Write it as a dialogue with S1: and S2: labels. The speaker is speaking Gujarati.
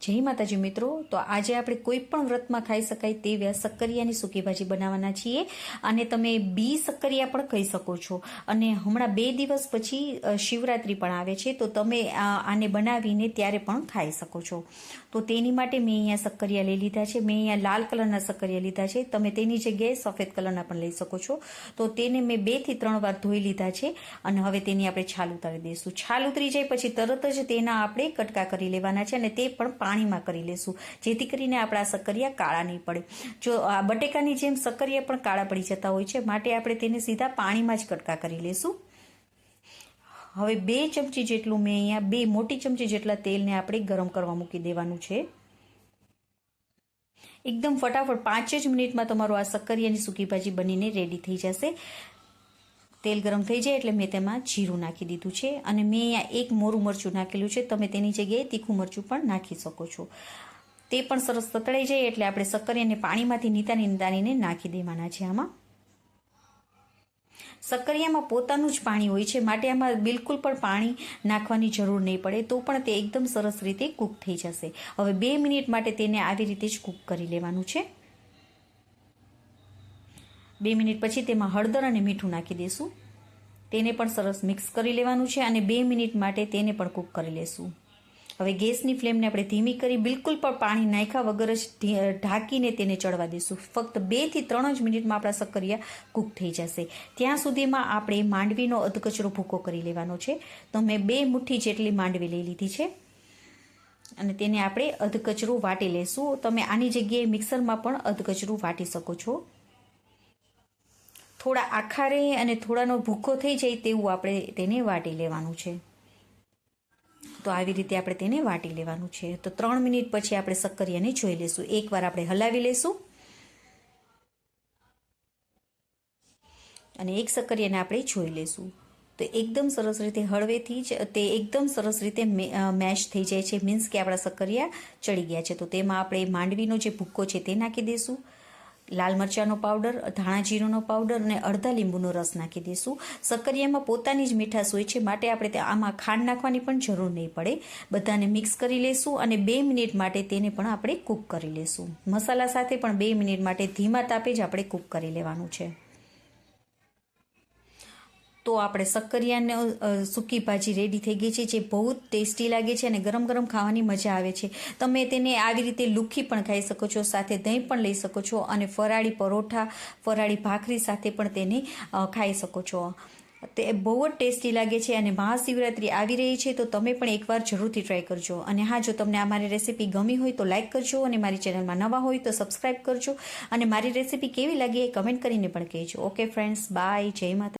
S1: જય માતાજી મિત્રો. તો આજે આપણે કોઈ પણ વ્રતમાં ખાઈ શકાય તેવી સક્કરિયાની સૂકી ભાજી બનાવવાના છીએ અને તમે બી સક્કરિયા પણ કહી શકો છો. અને હમણાં બે દિવસ પછી શિવરાત્રિ પણ આવે છે, તો તમે આને બનાવીને ત્યારે પણ ખાઈ શકો છો. તો તેની માટે મેં અહીંયા સક્કરિયા લઈ લીધા છે. મેં અહીંયા લાલ કલરના સક્કરિયા લીધા છે. તમે તેની જગ્યાએ સફેદ કલરના પણ લઈ શકો છો. તો તેને મેં બેથી ત્રણ વાર ધોઈ લીધા છે અને હવે તેની આપણે છાલ ઉતારી દઈશું. છાલ ઉતરી જાય પછી તરત જ તેના આપણે કટકા કરી લેવાના છે અને તે પણ પાણીમાં કરી લેશું. જેથી કરીને આપણા સક્કરિયા કાળા નહીં પડે. જો આ બટેકાની જેમ સક્કરિયા પણ કાળા પડી જતા હોય છે, માટે આપણે તેને સીધા પાણીમાં જ કટકા કરી લેશું. હવે બે ચમચી જેટલું મેં અહીંયા, બે મોટી ચમચી જેટલા તેલને આપણે ગરમ કરવા મૂકી દેવાનું છે. એકદમ ફટાફટ પાંચ જ મિનિટમાં તમારું આ સક્કરિયાની સૂકી ભાજી બનીને રેડી થઈ જશે. તેલ ગરમ થઈ જાય એટલે મેં તેમાં જીરું નાખી દીધું છે અને મેં અહીંયા એક મોરું મરચું નાખેલું છે. તમે તેની જગ્યાએ તીખું મરચું પણ નાખી શકો છો. તે પણ સરસ તતળાઈ જાય એટલે આપણે સક્કરિયાને પાણીમાંથી નીતાની નીતાનીને નાખી દેવાના છે આમાં. સક્કરિયામાં પોતાનું જ પાણી હોય છે. માટે આમાં બિલકુલ પણ પાણી નાખવાની જરૂર નહીં પડે. તો પણ તે એકદમ સરસ રીતે કૂક થઈ જશે. હવે બે મિનિટ માટે તેને આવી રીતે જ કૂક કરી લેવાનું છે. બે મિનિટ પછી તેમાં હળદર અને મીઠું નાખી દઈશું તેને પણ સરસ મિક્સ કરી લેવાનું છે અને બે મિનિટ માટે તેને પણ કૂક કરી લેશું. હવે ગેસની ફ્લેમને આપણે ધીમી કરી બિલકુલ પણ પાણી નાખ્યા વગર જ ઢાંકીને તેને ચડવા દઈશું ફક્ત બેથી ત્રણ જ મિનિટમાં આપણા સક્કરિયા કૂક થઈ જશે. ત્યાં સુધીમાં આપણે માંડવીનો અધકચરો ભૂકો કરી લેવાનો છે. તો મેં બે મુઠ્ઠી જેટલી માંડવી લઈ લીધી છે. અને તેને આપણે અધકચરું વાટી લેશું. તમે આની જગ્યાએ મિક્સરમાં પણ અધકચરું વાટી શકો છો. થોડા આખા રહે અને થોડાનો ભૂકો થઈ જાય તેવું આપણે તેને વાટી લેવાનું છે. તો આવી રીતે આપણે તેને વાટી લેવાનું છે. તો ત્રણ મિનિટ પછી આપણે સક્કરિયાને જોઈ લેશું. એકવાર આપણે હલાવી લેશું. અને એક સક્કરિયાને આપણે જોઈ લેશું. તો એકદમ સરસ રીતે હળવેથી જ તે એકદમ સરસ રીતે મેશ થઈ જાય છે. મીન્સ કે આપણા સક્કરિયા ચડી ગયા છે. તો તેમાં આપણે માંડવીનો જે ભૂક્કો છે તે નાખી દઈશું લાલ મરચાંનો પાવડર, ધાણા જીરુંનો પાવડર અને અડધા લીંબુનો રસ નાખી દઈશું. સક્કરિયામાં પોતાની જ મીઠાશ હોય છે, માટે આપણે તે આમાં ખાંડ નાખવાની પણ જરૂર નહીં પડે. બધાને મિક્સ કરી લેશું અને બે મિનિટ માટે તેને પણ આપણે કૂક કરી લેશું. મસાલા સાથે પણ બે મિનિટ માટે ધીમા તાપે જ આપણે કૂક કરી લેવાનું છે. તો આપણે સક્કરિયાને સૂકી ભાજી રેડી થઈ ગઈ છે, જે બહુ જ ટેસ્ટી લાગે છે અને ગરમ ગરમ ખાવાની મજા આવે છે. તમે તેને આવી રીતે લુખી પણ ખાઈ શકો છો, સાથે દહીં પણ લઈ શકો છો અને ફરાળી પરોઠા, ફરાળી ભાખરી સાથે પણ તેને ખાઈ શકો છો. તે બહુ જ ટેસ્ટી લાગે છે અને મહાશિવરાત્રિ આવી રહી છે, તો તમે પણ એકવાર જરૂરથી ટ્રાય કરજો. અને હા, જો તમને આ મારી રેસીપી ગમી હોય તો લાઇક કરજો અને મારી ચેનલમાં નવા હોય તો સબસ્ક્રાઇબ કરજો. અને મારી રેસીપી કેવી લાગી એ કમેન્ટ કરીને પણ કહેજો. ઓકે ફ્રેન્ડ્સ બાય જય માતા